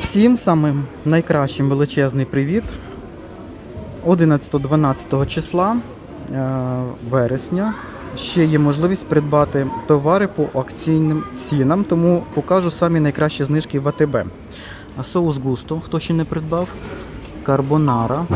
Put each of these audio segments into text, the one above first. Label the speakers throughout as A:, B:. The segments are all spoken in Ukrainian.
A: Всім самим найкращим величезний привіт. 11-12 числа е, вересня ще є можливість придбати товари по акційним цінам, тому покажу самі найкращі знижки в АТБ. А соус густо, хто ще не придбав, карбонара.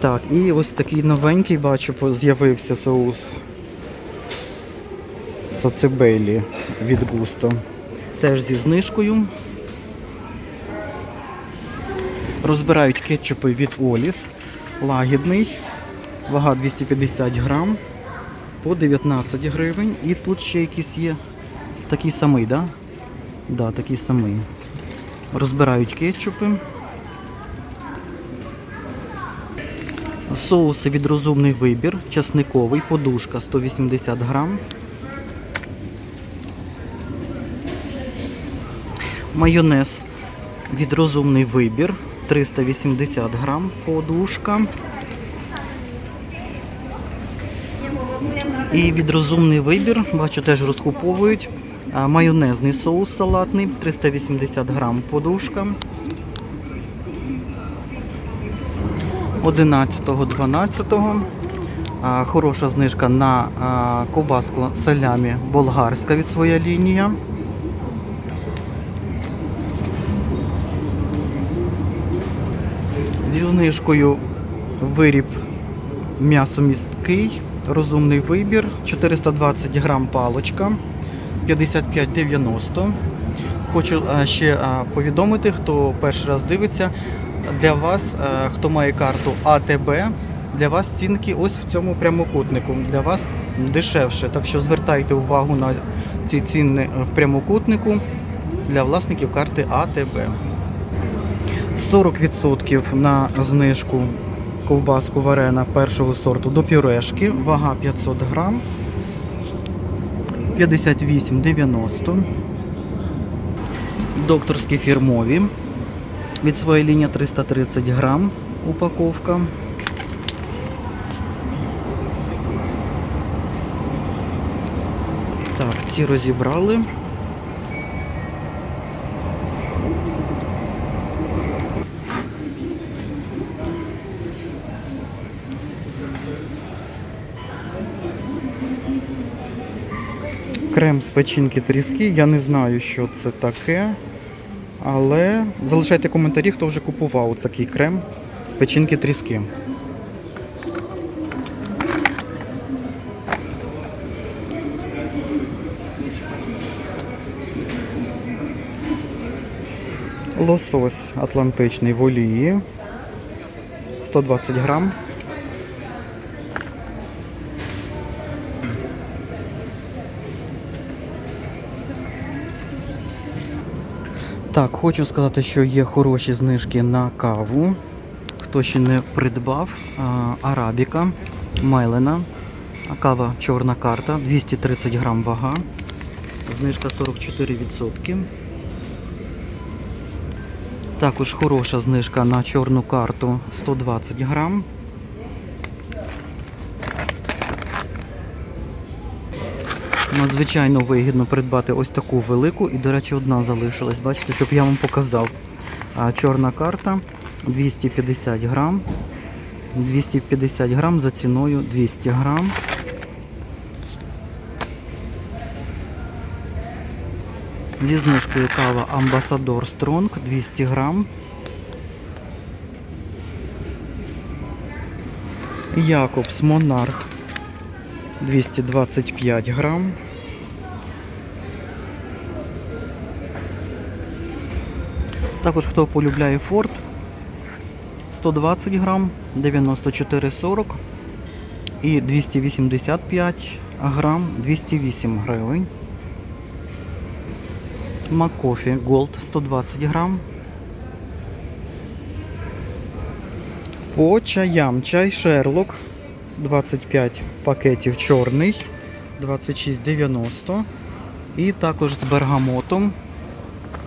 A: Так, і ось такий новенький, бачу, з'явився соус сацебелі від густо. Теж зі знижкою. Розбирають кетчупи від Оліс. Лагідний. Вага 250 грам по 19 гривень. І тут ще якийсь є такий самий, да? Да, такий самий. Розбирають кетчупи. Соуси від розумний вибір. Часниковий, подушка 180 грам. Майонез від розумний вибір 380 грам подушка. І від розумний вибір, бачу, теж розкуповують. Майонезний соус салатний 380 грам подушка. 11-12. Хороша знижка на ковбаску салямі болгарська від своя лінія. Знижкою виріб м'ясомісткий, розумний вибір, 420 грам палочка, 55,90. Хочу ще повідомити, хто перший раз дивиться, для вас, хто має карту АТБ, для вас цінки ось в цьому прямокутнику. Для вас дешевше. Так що звертайте увагу на ці ціни в прямокутнику для власників карти АТБ. 40% на знижку ковбаску варена першого сорту до пюрешки. Вага 500 грам. 58,90. Докторські фірмові. Від своєї лінії 330 грам упаковка. Так, ці розібрали. Крем з печінки тріски. Я не знаю, що це таке. Але залишайте коментарі, хто вже купував такий крем з печінки тріски. Лосось атлантичний в олії. 120 грам. Так, хочу сказати, що є хороші знижки на каву. Хто ще не придбав, арабіка, мелена, кава чорна карта, 230 грам вага, знижка 44%. Також хороша знижка на чорну карту 120 грам. Надзвичайно вигідно придбати ось таку велику і, до речі, одна залишилась. Бачите, щоб я вам показав. Чорна карта 250 грам. 250 грам за ціною 200 грам. Зі знижкою кава Амбасадор Стронг 200 грам. Якобс Монарх 225 грам. Також хто полюбляє Форд 120 грам, 94,40 і 285 грам, 208 гривень. Макофі Голд 120 грам. По чаям чай Шерлок 25 пакетів чорний 26,90. І також з бергамотом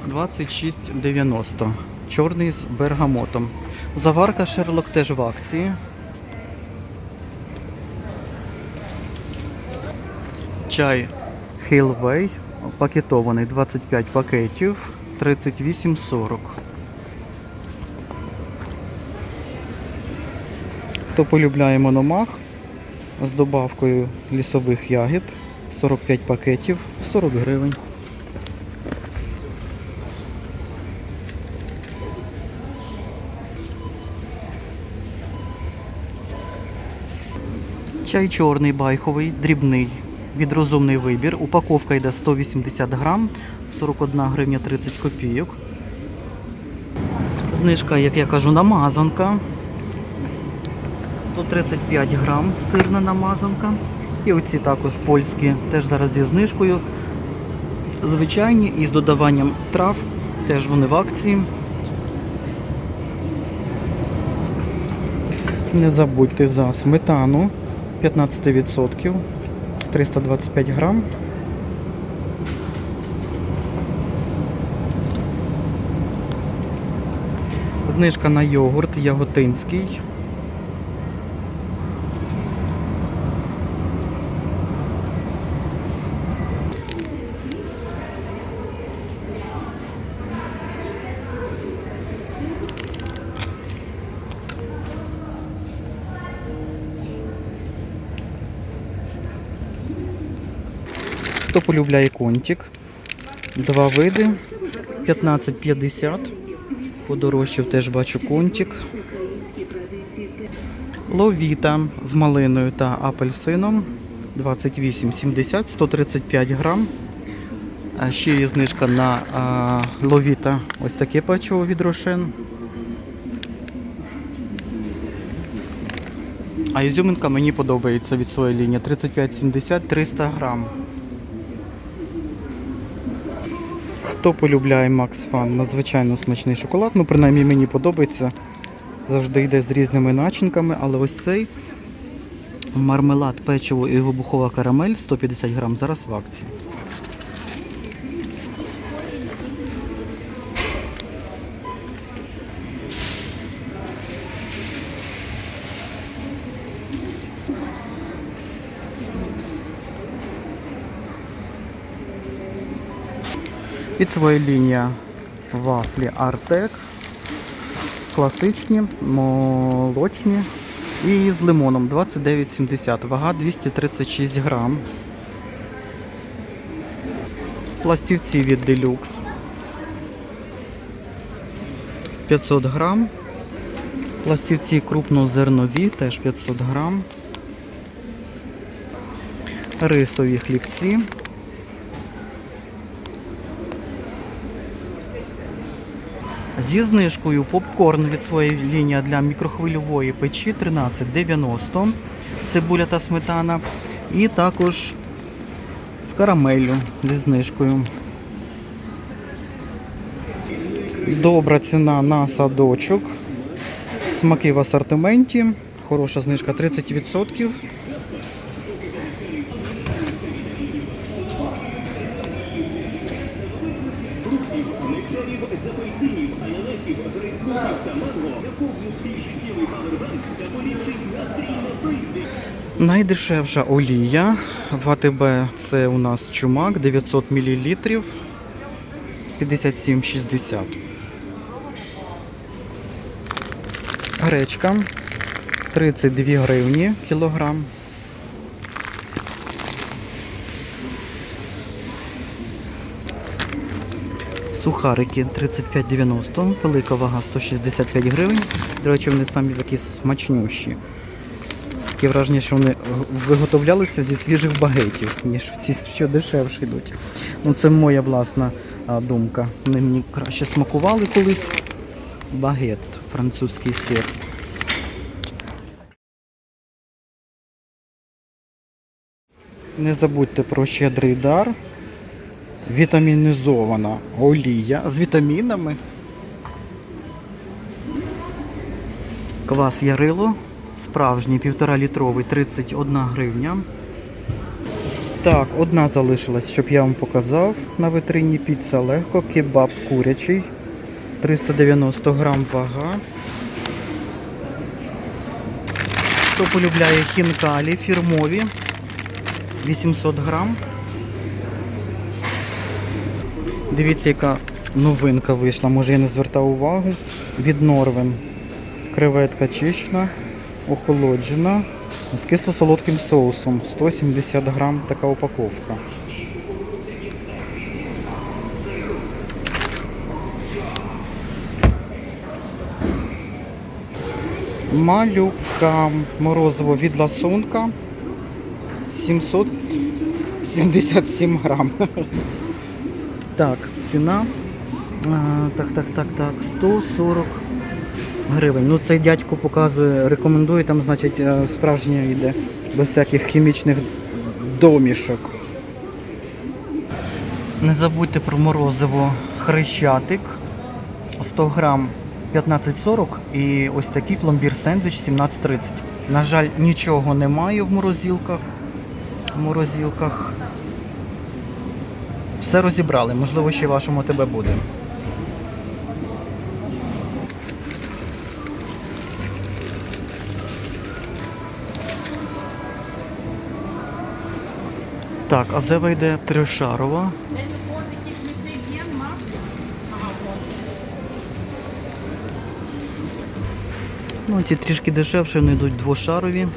A: 26,90. Чорний з бергамотом. Заварка Шерлок теж в акції. Чай Хейлвей пакетований 25 пакетів 38,40. Хто полюбляє мономах з добавкою лісових ягід 45 пакетів 40 гривень. Чай чорний байховий, дрібний, від розумний вибір. Упаковка йде 180 грам, 41 гривня 30 копійок. Знижка, як я кажу, намазанка. 135 грам сирна намазанка. І оці також польські, теж зараз зі знижкою. Звичайні і з додаванням трав, теж вони в акції. Не забудьте за сметану 15%, 325 грам. Знижка на йогурт яготинський. Хто полюбляє контик? Два види. 15,50. Подорожчав теж бачу контик. Ловіта з малиною та апельсином. 28,70, 135 грам. Ще є знижка на а, ловіта. Ось таке печиво від Рошен. А ізюминка мені подобається від своєї лінії. 35,70, 300 грам. Хто полюбляє Max Fun, надзвичайно смачний шоколад. Ну, принаймні мені подобається. Завжди йде з різними начинками, але ось цей мармелад, печиво і вибухова карамель 150 грам зараз в акції. Від своєї лінія вафлі Артек. Класичні, молочні. І з лимоном 29,70. Вага 236 грам. Пластівці від Deluxe. 500 грам. Пластівці крупнозернові, теж 500 грам. Рисові хлібці. Зі знижкою попкорн від своєї лінії для мікрохвильової печі 13,90. Цибуля та сметана. І також з карамеллю зі знижкою. Добра ціна на садочок. Смаки в асортименті. Хороша знижка 30%. Найдешевша олія в АТБ це у нас чумак 900 мл 57,60. Гречка 32 гривні кілограм. Сухарики 35,90, велика вага 165 гривень. До речі, вони самі такі смачнющі. Таке враження, що вони виготовлялися зі свіжих багетів, ніж ці, що дешевше йдуть. Ну, це моя власна думка. Вони мені краще смакували колись. Багет, французький сир. Не забудьте про щедрий дар. Вітамінізована олія з вітамінами. Квас Ярило. Справжній 1,5 літровий 31 гривня. Так, одна залишилась, щоб я вам показав. На витрині піца легко, кебаб курячий. 390 грам вага. Хто полюбляє хінкалі фірмові 800 грам. Дивіться, яка новинка вийшла. Може я не звертав увагу. Від Норвен. Креветка чищена, охолоджена. З кисло-солодким соусом. 170 грам така упаковка. Малюка морозиво від ласунка 777 грам. Так, ціна. А, так, так, так, так. 140 гривень. Ну цей дядько показує, рекомендує, там, значить, е, справжнє йде, без всяких хімічних домішок. Не забудьте про морозиво хрещатик 100 грам 15,40 і ось такий пломбір сендвіч 17,30. На жаль, нічого немає в морозилках. В морозилках. Все розібрали, можливо, ще вашому тебе буде. Так, а зева йде трьошарова. Ну, ці трішки дешевше, вони йдуть двошарові,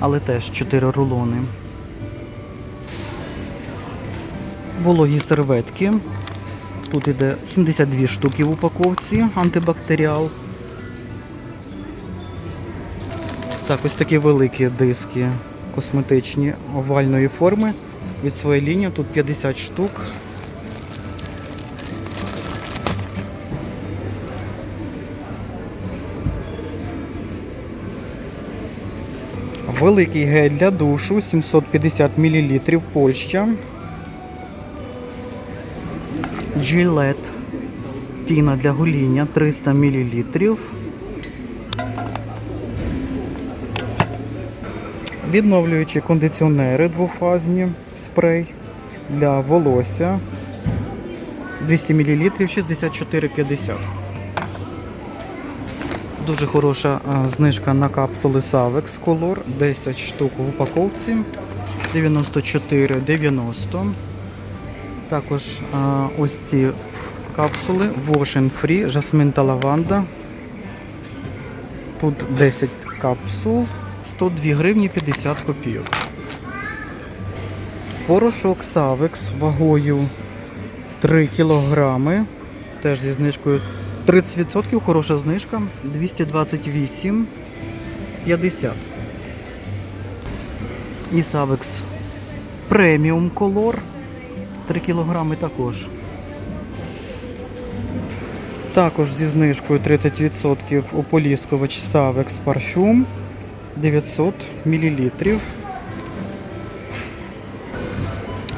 A: але теж 4 рулони. Вологі серветки. Тут іде 72 штуки в упаковці, антибактеріал. Так, ось такі великі диски косметичні овальної форми. Від своєї лінії тут 50 штук. Великий гель для душу 750 мл Польща. Джилет. Піна для гоління 300 мл. Відновлюючі кондиціонери двофазні спрей для волосся 200 мл 64,50. Дуже хороша знижка на капсули Savex Color 10 штук в упаковці 94,90. Також а, ось ці капсули Wash Free, жасмин та лаванда. Тут 10 капсул, 102 гривні 50 копійок. Порошок Savex вагою 3 кілограми. Теж зі знижкою 30%, хороша знижка, 228,50. І Savex Premium Color 3 кілограми також. Також зі знижкою 30% ополіскувач Savex Parfum 900 мл.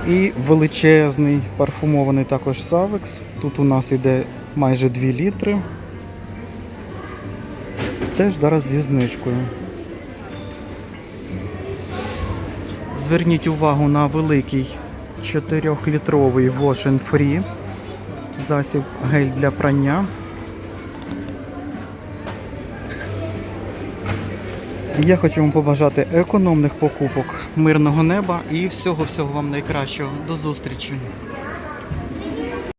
A: І величезний парфумований також Savex. Тут у нас йде майже 2 літри. Теж зараз зі знижкою. Зверніть увагу на великий 4-літровий Wash and Free засіб гель для прання. Я хочу вам побажати економних покупок, мирного неба і всього-всього вам найкращого. До зустрічі!